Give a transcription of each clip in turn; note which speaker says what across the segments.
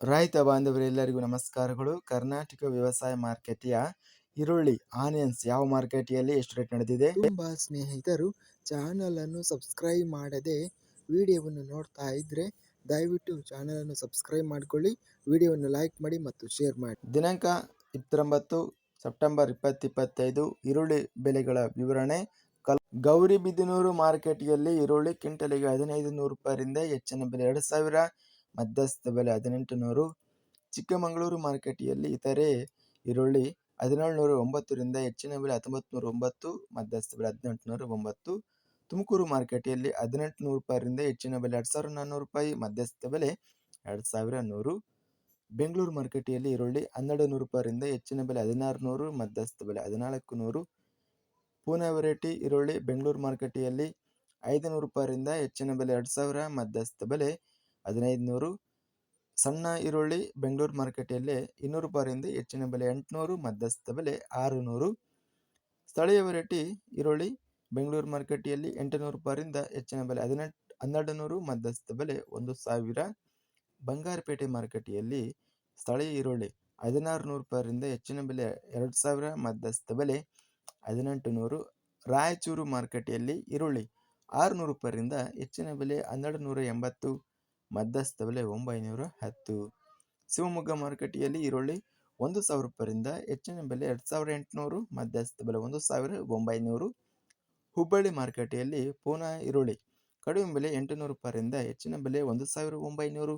Speaker 1: ರೈತ ಬಾಂಧವರೆಲ್ಲರಿಗೂ ನಮಸ್ಕಾರಗಳು. ಕರ್ನಾಟಕ ವ್ಯವಸಾಯ ಮಾರ್ಕೆಟಿಯ ಈರುಳ್ಳಿ ಆನಿಯನ್ಸ್ ಯಾವ ಮಾರ್ಕೆಟಿಯಲ್ಲಿ ಎಷ್ಟು ರೇಟ್ ನಡೆದಿದೆ?
Speaker 2: ತುಂಬ ಸ್ನೇಹಿತರು ಚಾನಲನ್ನು ಸಬ್ಸ್ಕ್ರೈಬ್ ಮಾಡದೆ ವಿಡಿಯೋವನ್ನು ನೋಡ್ತಾ ಇದ್ದರೆ ದಯವಿಟ್ಟು ಚಾನಲನ್ನು ಸಬ್ಸ್ಕ್ರೈಬ್ ಮಾಡಿಕೊಳ್ಳಿ. ವಿಡಿಯೋವನ್ನು ಲೈಕ್ ಮಾಡಿ ಮತ್ತು ಶೇರ್ ಮಾಡಿ.
Speaker 1: ದಿನಾಂಕ ಇಪ್ಪತ್ತೊಂಬತ್ತು ಸೆಪ್ಟೆಂಬರ್ ಇಪ್ಪತ್ತಿಪ್ಪತ್ತೈದು. ಈರುಳ್ಳಿ ಬೆಲೆಗಳ ವಿವರಣೆ. ಕಲ್ ಗೌರಿಬಿದನೂರು ಮಾರ್ಕೆಟ್ಗೆಯಲ್ಲಿ ಈರುಳ್ಳಿ ಕ್ವಿಂಟಲಿಗೆ ಹದಿನೈದು ನೂರು ರೂಪಾಯಿಂದ ಹೆಚ್ಚಿನ ಬೆಲೆ ಎರಡು ಸಾವಿರ. ಮಧ್ಯಸ್ಥ ಬೆಲೆ ಹದಿನೆಂಟು ನೂರು, ಚಿಕ್ಕಮಗಳೂರು ಮಾರ್ಕೆಟಿಯಲ್ಲಿ ಇತರೆ ಈರುಳ್ಳಿ ಹದಿನೇಳು ನೂರ ಒಂಬತ್ತರಿಂದ ಹೆಚ್ಚಿನ ಬೆಲೆ ಹತ್ತೊಂಬತ್ತು ನೂರ ಒಂಬತ್ತು, ಮಧ್ಯಸ್ಥ ಬೆಲೆ ಹದಿನೆಂಟು ನೂರ ಒಂಬತ್ತು. ತುಮಕೂರು ಮಾರ್ಕೆಟಿಯಲ್ಲಿ ಹದಿನೆಂಟು ನೂರು ರೂಪಾಯಿರಿಂದ ಹೆಚ್ಚಿನ ಬೆಲೆ ಎರಡು ಸಾವಿರದ ನಾನ್ನೂರು ರೂಪಾಯಿ, ಮಧ್ಯಸ್ಥ ಬೆಲೆ ಎರಡು ಸಾವಿರ ನೂರು. ಬೆಂಗಳೂರು ಮಾರುಕಟ್ಟೆಯಲ್ಲಿ ಈರುಳ್ಳಿ ಹನ್ನೆರಡು ನೂರು ರೂಪಾಯಿಯಿಂದ ಹೆಚ್ಚಿನ ಬೆಲೆ ಹದಿನಾರು ನೂರು, ಮಧ್ಯಸ್ಥ ಬೆಲೆ ಹದಿನಾಲ್ಕು ನೂರು. ಪೂನೆ ವೆರೈಟಿ ಈರುಳ್ಳಿ ಬೆಂಗಳೂರು ಮಾರುಕಟ್ಟೆಯಲ್ಲಿ ಐದು ನೂರು ರೂಪಾಯಿಯಿಂದ ಹೆಚ್ಚಿನ ಬೆಲೆ ಎರಡು ಸಾವಿರ, ಮಧ್ಯಸ್ಥ ಬೆಲೆ ಹದಿನೈದು ನೂರು ಸಣ್ಣ ಈರುಳ್ಳಿ ಬೆಂಗಳೂರು ಮಾರುಕಟ್ಟೆಯಲ್ಲಿ ಇನ್ನೂರು ರೂಪಾಯಿಂದ ಹೆಚ್ಚಿನ ಬೆಲೆ ಎಂಟುನೂರು, ಮಧ್ಯಸ್ಥ ಬೆಲೆ ಆರು ನೂರು ಸ್ಥಳೀಯ ವೆರೈಟಿ ಈರುಳ್ಳಿ ಬೆಂಗಳೂರು ಮಾರುಕಟ್ಟೆಯಲ್ಲಿ ಎಂಟುನೂರು ರೂಪಾಯಿಂದ ಹೆಚ್ಚಿನ ಬೆಲೆ ಹದಿನೆಂಟು ಹನ್ನೆರಡು ನೂರು ಮಧ್ಯಸ್ಥ ಬೆಲೆ ಒಂದು ಸಾವಿರ. ಬಂಗಾರಪೇಟೆ ಮಾರುಕಟ್ಟೆಯಲ್ಲಿ ಸ್ಥಳೀಯ ಈರುಳ್ಳಿ ಹದಿನಾರು ನೂರು ರೂಪಾಯಿಂದ ಹೆಚ್ಚಿನ ಬೆಲೆ ಎರಡು ಸಾವಿರ, ಮಧ್ಯಸ್ಥ ಬೆಲೆ ಹದಿನೆಂಟು ನೂರು ರಾಯಚೂರು ಮಾರುಕಟ್ಟೆಯಲ್ಲಿ ಈರುಳ್ಳಿ ಆರುನೂರು ರೂಪಾಯಿಂದ ಹೆಚ್ಚಿನ ಬೆಲೆ ಹನ್ನೆರಡು ನೂರ ಎಂಬತ್ತು. ಮಧ್ಯಸ್ಥ ಬೆಲೆ ಒಂಬೈನೂರ ಹತ್ತು. ಶಿವಮೊಗ್ಗ ಮಾರುಕಟ್ಟೆಯಲ್ಲಿ ಈರುಳ್ಳಿ ಒಂದು ಸಾವಿರ ರೂಪಾಯಿಯಿಂದ ಹೆಚ್ಚಿನ ಬೆಲೆ ಎರಡು ಸಾವಿರದ ಎಂಟುನೂರು ಮಧ್ಯಸ್ಥ ಬೆಲೆ ಒಂದು ಸಾವಿರ ಒಂಬೈನೂರು. ಹುಬ್ಬಳ್ಳಿ ಮಾರುಕಟ್ಟೆಯಲ್ಲಿ ಪೂನಾ ಈರುಳ್ಳಿ ಕಡಿಮೆ ಬೆಲೆ ಎಂಟುನೂರು ರೂಪಾಯಿಂದ ಹೆಚ್ಚಿನ ಬೆಲೆ ಒಂದು ಸಾವಿರ ಒಂಬೈನೂರು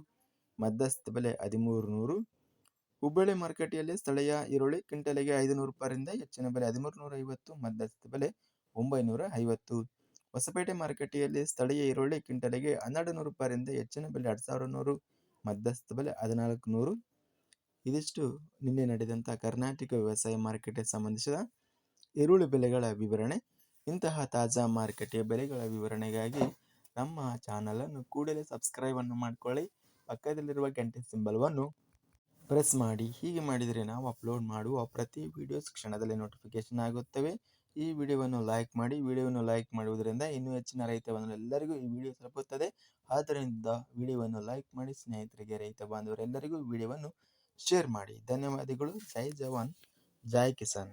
Speaker 1: ಮಧ್ಯಸ್ಥ ಬೆಲೆ ಹದಿಮೂರು ನೂರು ಹುಬ್ಬಳ್ಳಿ ಮಾರುಕಟ್ಟೆಯಲ್ಲಿ ಸ್ಥಳೀಯ ಈರುಳ್ಳಿ ಕ್ವಿಂಟಲಿಗೆ ಐದುನೂರು ರೂಪಾಯಿಯಿಂದ ಹೆಚ್ಚಿನ ಬೆಲೆ ಹದಿಮೂರು ನೂರ ಐವತ್ತು ಮಧ್ಯಸ್ಥ ಬೆಲೆ ಒಂಬೈನೂರ ಐವತ್ತು ಹೊಸಪೇಟೆ ಮಾರುಕಟ್ಟೆಯಲ್ಲಿ ಸ್ಥಳೀಯ ಈರುಳ್ಳಿ ಕ್ವಿಂಟಲಿಗೆ ಹನ್ನೆರಡು ನೂರು ರೂಪಾಯಿಯಿಂದ ಹೆಚ್ಚಿನ ಬೆಲೆ ಎರಡು ಸಾವಿರ ನೂರು ಮಧ್ಯಸ್ಥ ಬೆಲೆ ಹದಿನಾಲ್ಕು ನೂರು ಇದಿಷ್ಟು ನಿನ್ನೆ ನಡೆದಂಥ ಕರ್ನಾಟಕ ವ್ಯವಸಾಯ ಮಾರುಕಟ್ಟೆಗೆ ಸಂಬಂಧಿಸಿದ ಈರುಳ್ಳಿ ಬೆಲೆಗಳ ವಿವರಣೆ. ಇಂತಹ ತಾಜಾ ಮಾರುಕಟ್ಟೆಯ ಬೆಲೆಗಳ ವಿವರಣೆಗಾಗಿ ನಮ್ಮ ಚಾನಲನ್ನು ಕೂಡಲೇ ಸಬ್ಸ್ಕ್ರೈಬನ್ನು ಮಾಡಿಕೊಳ್ಳಿ. ಪಕ್ಕದಲ್ಲಿರುವ ಗಂಟೆ ಸಿಂಬಲ್ವನ್ನು ಪ್ರೆಸ್ ಮಾಡಿ. ಹೀಗೆ ಮಾಡಿದರೆ ನಾವು ಅಪ್ಲೋಡ್ ಮಾಡುವ ಪ್ರತಿ ವಿಡಿಯೋಸ್ ಕ್ಷಣದಲ್ಲಿ ನೋಟಿಫಿಕೇಶನ್ ಆಗುತ್ತವೆ. ಈ ವಿಡಿಯೋವನ್ನು ಲೈಕ್ ಮಾಡಿ, ವಿಡಿಯೋವನ್ನು ಲೈಕ್ ಮಾಡುವುದರಿಂದ ಇನ್ನೂ ಹೆಚ್ಚಿನ ರೈತ ಬಾಂಧವರೆಲ್ಲರಿಗೂ ಈ ವಿಡಿಯೋ ತಲುಪುತ್ತದೆ. ಆದ್ದರಿಂದ ವಿಡಿಯೋವನ್ನು ಲೈಕ್ ಮಾಡಿ, ಸ್ನೇಹಿತರಿಗೆ, ರೈತ ಬಾಂಧವರೆಲ್ಲರಿಗೂ ವಿಡಿಯೋವನ್ನು ಶೇರ್ ಮಾಡಿ. ಧನ್ಯವಾದಗಳು. ಜೈ ಜವಾನ್. ಜೈ ಕಿಸಾನ್.